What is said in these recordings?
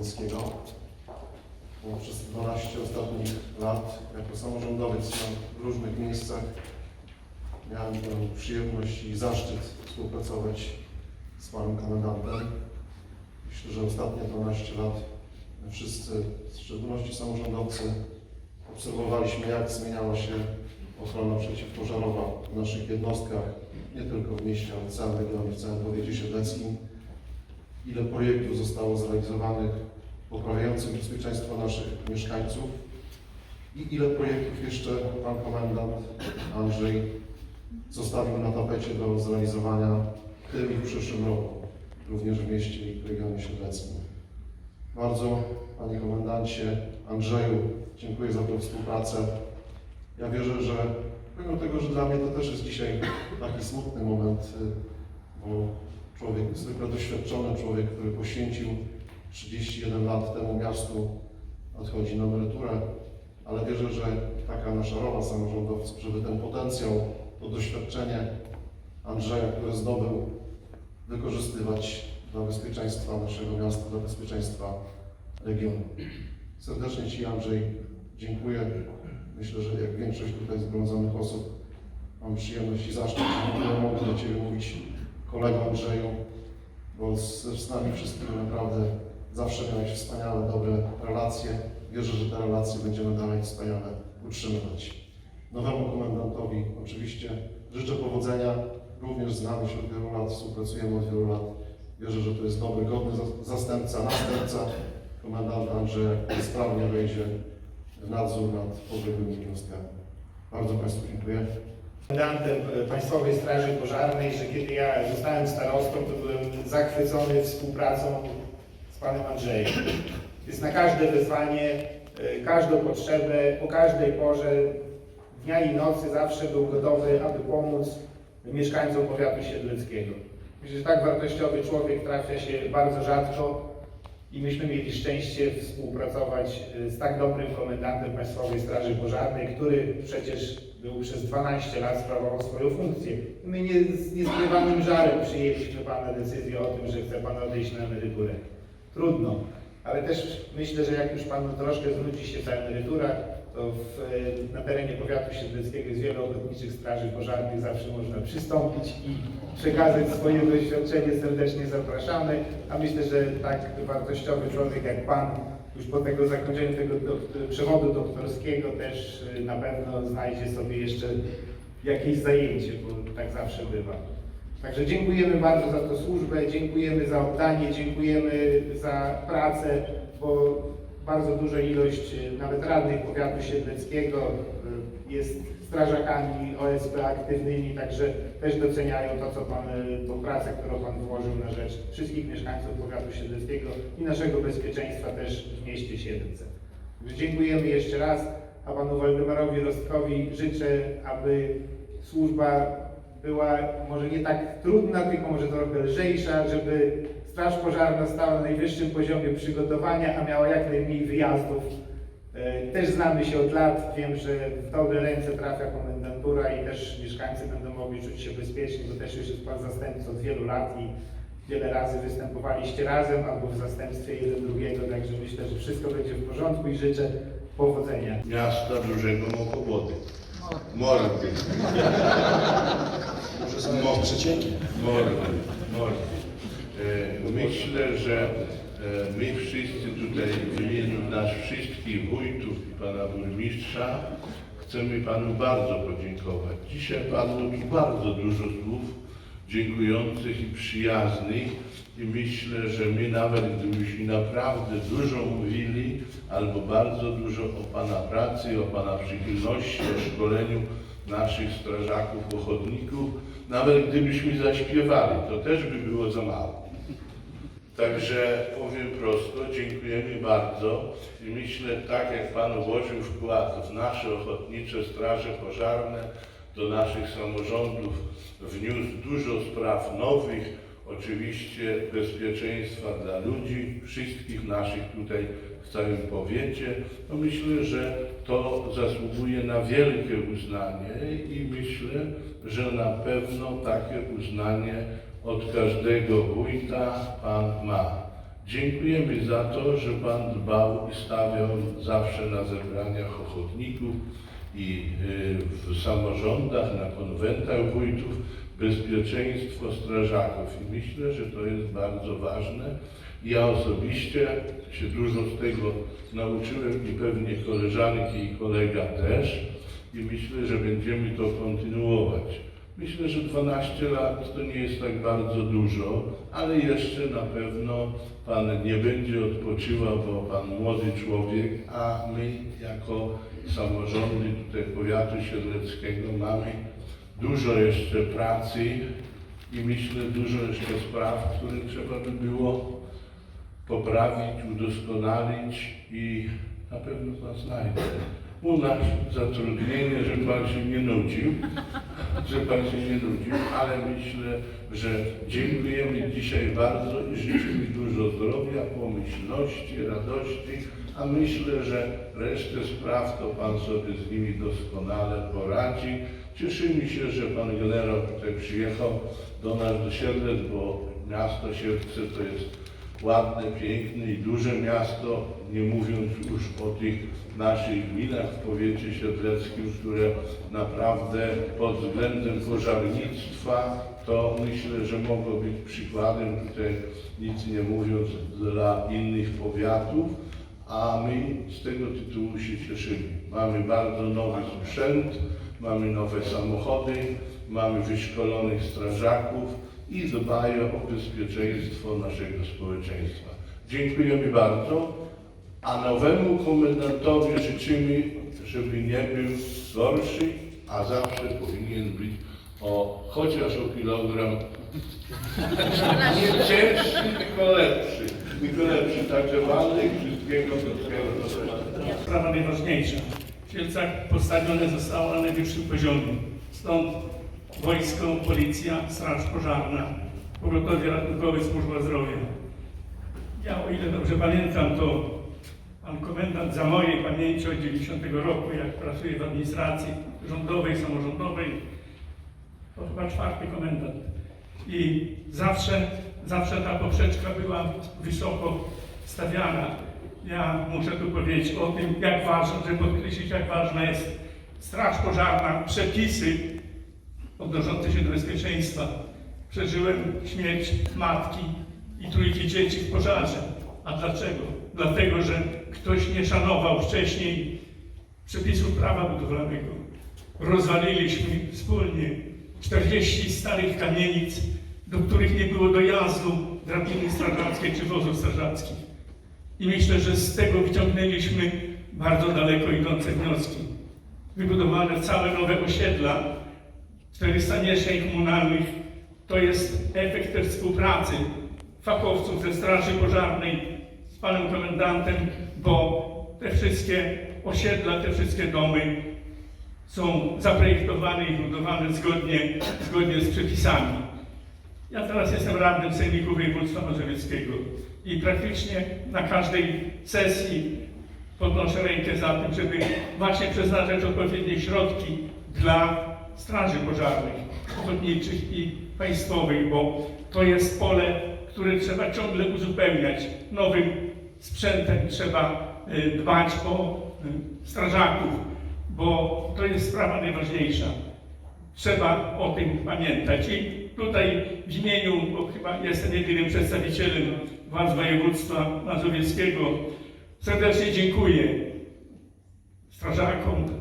Bo Przez 12 ostatnich lat jako samorządowiec na różnych miejscach miałem tę przyjemność i zaszczyt współpracować z panem komendantem. Myślę, że ostatnie 12 lat wszyscy, w szczególności samorządowcy, obserwowaliśmy jak zmieniała się ochrona przeciwpożarowa w naszych jednostkach, nie tylko w mieście, ale w całym regionie, w całym powiecie siedleckim. Ile projektów zostało zrealizowanych poprawiających bezpieczeństwo naszych mieszkańców i ile projektów jeszcze Pan Komendant Andrzej zostawił na tapecie do zrealizowania w tym i w przyszłym roku, również w mieście i w regionie siedleckim. Bardzo Panie Komendancie Andrzeju dziękuję za tę współpracę. Ja wierzę, że pomimo tego, że dla mnie to też jest dzisiaj taki smutny moment, bo człowiek zwykle doświadczony, człowiek, który poświęcił 31 lat temu miastu, odchodzi na emeryturę, ale wierzę, że taka nasza rola samorządowców, żeby ten potencjał, to doświadczenie Andrzeja, które zdobył, wykorzystywać dla bezpieczeństwa naszego miasta, dla bezpieczeństwa regionu. Serdecznie Ci Andrzej dziękuję. Myślę, że jak większość tutaj zgromadzonych osób mam przyjemność i zaszczyt, że mogę do Ciebie mówić kolego Andrzeju, bo z, z nami wszystkimi naprawdę zawsze miałeś wspaniałe, dobre relacje. Wierzę, że te relacje będziemy dalej wspaniale utrzymywać. Nowemu komendantowi oczywiście życzę powodzenia. Również znamy się od wielu lat, współpracujemy od wielu lat. Wierzę, że to jest dobry, godny za- zastępca, następca komendanta Andrzeja, który sprawnie wejdzie w nadzór nad podległymi jednostkami. Bardzo Państwu dziękuję. Komendantem e, Państwowej Straży Pożarnej, że kiedy ja zostałem starostą, to byłem zachwycony współpracą z Panem Andrzejem. Więc na każde wyzwanie, e, każdą potrzebę, o każdej porze dnia i nocy zawsze był gotowy, aby pomóc mieszkańcom powiatu siedleckiego. Myślę, że tak wartościowy człowiek trafia się bardzo rzadko i myśmy mieli szczęście współpracować y, z tak dobrym komendantem Państwowej Straży Pożarnej, który przecież był przez 12 lat sprawował swoją funkcję. My nie, z nieskrywanym żarem przyjęliśmy Pana decyzję o tym, że chce Pan odejść na emeryturę. Trudno, ale też myślę, że jak już Panu troszkę zwróci się ta emerytura, to w, y, na terenie powiatu siedleckiego jest wiele ochotniczych straży pożarnych, zawsze można przystąpić i przekazać swoje doświadczenie, serdecznie zapraszamy, a myślę, że tak wartościowy człowiek jak Pan już po tego zakończeniu tego dok- przewodu doktorskiego też y, na pewno znajdzie sobie jeszcze jakieś zajęcie, bo tak zawsze bywa. Także dziękujemy bardzo za tę służbę, dziękujemy za oddanie, dziękujemy za pracę, bo bardzo duża ilość y, nawet radnych powiatu siedleckiego y, jest strażakami OSP aktywnymi, także też doceniają to, co Pan, y, tą pracę, którą Pan włożył na rzecz wszystkich mieszkańców powiatu siedleckiego i naszego bezpieczeństwa też w mieście Siedlce. Dziękujemy jeszcze raz, a Panu Waldemarowi Rostkowi życzę, aby służba była może nie tak trudna, tylko może trochę lżejsza, żeby Straż Pożarna stała na najwyższym poziomie przygotowania, a miała jak najmniej wyjazdów. E, Też znamy się od lat, wiem, że w dobre ręce trafia komendantura i też mieszkańcy będą mogli czuć się bezpiecznie, bo też już jest Pan zastępcą od wielu lat i wiele razy występowaliście razem albo w zastępstwie jeden drugiego, także myślę, że wszystko będzie w porządku i życzę powodzenia. miasta dużego Mokobody. Mordy. Może znaleźć przecieki. Mordy. Mordy. Myślę, że e, my wszyscy tutaj w imieniu nas wszystkich wójtów i pana burmistrza chcemy panu bardzo podziękować. Dzisiaj padło tu bardzo dużo słów dziękujących i przyjaznych i myślę, że my nawet gdybyśmy naprawdę dużo mówili albo bardzo dużo o Pana pracy, o Pana przychylności, o szkoleniu naszych strażaków, ochotników, nawet gdybyśmy zaśpiewali, to też by było za mało. Także powiem prosto, dziękujemy bardzo i myślę, tak jak Pan włożył wkład w nasze ochotnicze straże pożarne, do naszych samorządów wniósł dużo spraw nowych, oczywiście bezpieczeństwa dla ludzi, wszystkich naszych tutaj w całym powiecie, to myślę, że to zasługuje na wielkie uznanie i myślę, że na pewno takie uznanie od każdego wójta Pan ma. Dziękujemy za to, że Pan dbał i stawiał zawsze na zebraniach ochotników i y, w samorządach, na konwentach wójtów bezpieczeństwo strażaków. I myślę, że to jest bardzo ważne. Ja osobiście się dużo z tego nauczyłem i pewnie koleżanki i kolega też. I myślę, że będziemy to kontynuować. Myślę, że 12 lat to nie jest tak bardzo dużo, ale jeszcze na pewno Pan nie będzie odpoczywał, bo Pan młody człowiek, a my jako samorządy tutaj powiatu siedleckiego mamy dużo jeszcze pracy i myślę dużo jeszcze spraw, które trzeba by było poprawić, udoskonalić i na pewno Pan znajdzie. U nas zatrudnienie, że Pan się nie nudził, że Pan się nie nudził, ale myślę, że dziękujemy dzisiaj bardzo i życzymy dużo zdrowia, pomyślności, radości, a myślę, że resztę spraw to Pan sobie z nimi doskonale poradzi. Cieszymy się, że Pan generał tutaj przyjechał do nas do Siedlec, bo miasto Siedlce to jest ładne, piękne i duże miasto, nie mówiąc już o tych naszych gminach w powiecie siedleckim, które naprawdę pod względem pożarnictwa to myślę, że mogą być przykładem, tutaj nic nie mówiąc, dla innych powiatów, a my z tego tytułu się cieszymy. Mamy bardzo nowy sprzęt, mamy nowe samochody, mamy wyszkolonych strażaków i dbają o bezpieczeństwo naszego społeczeństwa. Dziękujemy bardzo, a nowemu komendantowi życzymy, żeby nie był gorszy, a zawsze powinien być o chociaż o kilogram nie cięższy, tylko lepszy. Tylko lepszy. Także walnych wszystkiego, wszystkiego dobrego. Sprawa najważniejsza. W Kielcach postawione zostało na najwyższym poziomie. Stąd wojsko, policja, straż pożarna, pogotowie ratunkowe, służba zdrowia. Ja o ile dobrze pamiętam, to pan komendant za mojej pamięci od 90 roku, jak pracuję w administracji rządowej, samorządowej, to chyba czwarty komendant. I zawsze, zawsze ta poprzeczka była wysoko stawiana. Ja muszę tu powiedzieć o tym, jak ważne, żeby podkreślić, jak ważna jest straż pożarna, przepisy odnoszące się do bezpieczeństwa. Przeżyłem śmierć matki i trójki dzieci w pożarze. A dlaczego? Dlatego, że ktoś nie szanował wcześniej przepisów prawa budowlanego. Rozwaliliśmy wspólnie 40 starych kamienic, do których nie było dojazdu drabiny strażackiej czy wozów strażackich. I myślę, że z tego wyciągnęliśmy bardzo daleko idące wnioski. Wybudowane całe nowe osiedla, 400 mieszkań komunalnych, to jest efekt współpracy fachowców ze Straży Pożarnej z panem komendantem, bo te wszystkie osiedla, te wszystkie domy są zaprojektowane i budowane zgodnie, zgodnie z przepisami. Ja teraz jestem radnym Sejmiku Województwa Mazowieckiego i praktycznie na każdej sesji podnoszę rękę za tym, żeby właśnie przeznaczać odpowiednie środki dla straży pożarnych, ochotniczych i państwowych, bo to jest pole, które trzeba ciągle uzupełniać. Nowym sprzętem trzeba y, dbać o y, strażaków, bo to jest sprawa najważniejsza. Trzeba o tym pamiętać. I tutaj w imieniu, bo chyba jestem jedynym przedstawicielem władz województwa mazowieckiego, serdecznie dziękuję strażakom,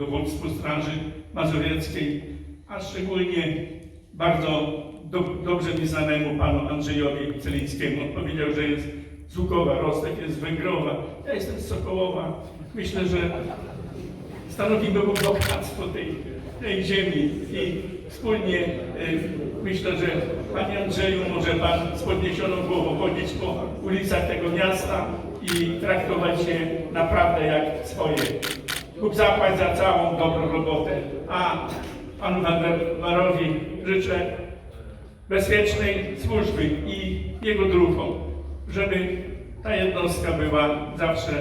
dowództwu Straży Mazowieckiej, a szczególnie bardzo do, dobrze mi znanemu panu Andrzejowi Celińskiemu. On powiedział, że jest z Łukowa, Rostek jest Węgrowa, ja jestem z Sokołowa. Myślę, że stanowimy bogactwo tej, tej ziemi i wspólnie y, myślę, że Panie Andrzeju, może Pan z podniesioną głową chodzić po ulicach tego miasta i traktować się naprawdę jak swoje. Bóg zapłać za całą dobrą robotę, a Panu Waldemarowi życzę bezpiecznej służby i jego druhom, żeby ta jednostka była zawsze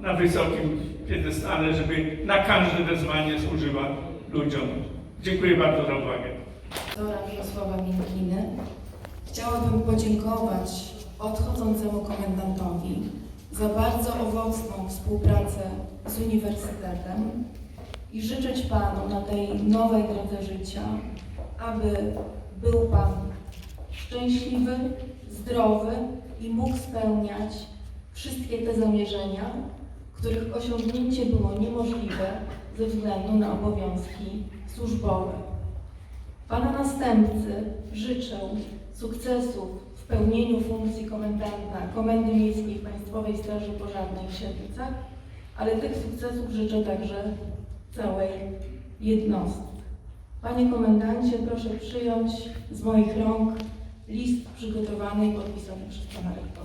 na wysokim piedestale, żeby na każde wezwanie służyła ludziom. Dziękuję bardzo za uwagę. Dora Mirosława Minkiny. Chciałabym podziękować odchodzącemu komendantowi za bardzo owocną współpracę z Uniwersytetem i życzyć Panu na tej nowej drodze życia, aby był Pan szczęśliwy, zdrowy i mógł spełniać wszystkie te zamierzenia, których osiągnięcie było niemożliwe ze względu na obowiązki służbowe. Pana następcy życzę sukcesów pełnieniu funkcji komendanta Komendy Miejskiej Państwowej Straży Pożarnej w Siedlcach, ale tych sukcesów życzę także całej jednostce. Panie komendancie, proszę przyjąć z moich rąk list przygotowany i podpisany przez pana rektora.